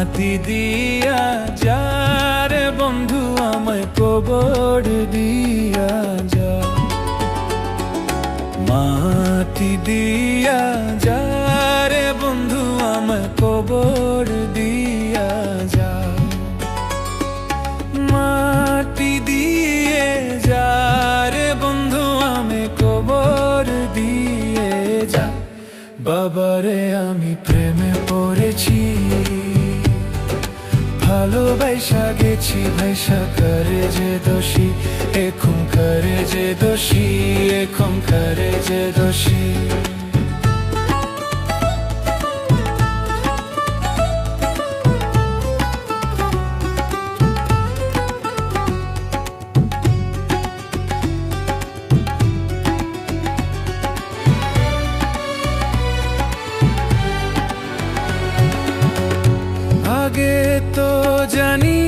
মাটি দিয়া, যারে বন্ধু আমায় কবর দিয়া যা মাটি দিয়া, যারে বন্ধু আমায় কবর দিয়া যা মাটি দিয়ে, যারে বন্ধু আমি কবর দিয়ে যা বাবারে, আমি প্রেমে ভাইসা করে যে দোষী এখন করে যে দোষী এখন করে যে দোষী। আগে তো জানি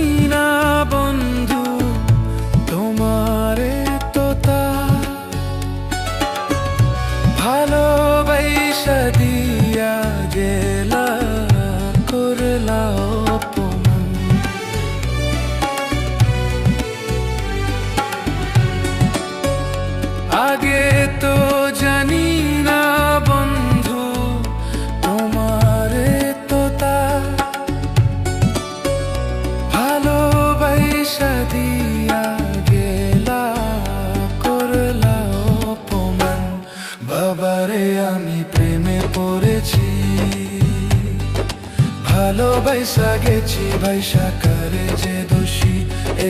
ভালোবাসা গেছি ভাইসা করে যে দোষী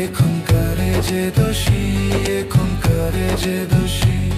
এখন করে যে দোষী এখন করে যে দোষী?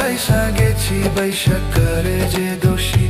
ভালোবাসা গেছি বৈশা করে যে দোষী।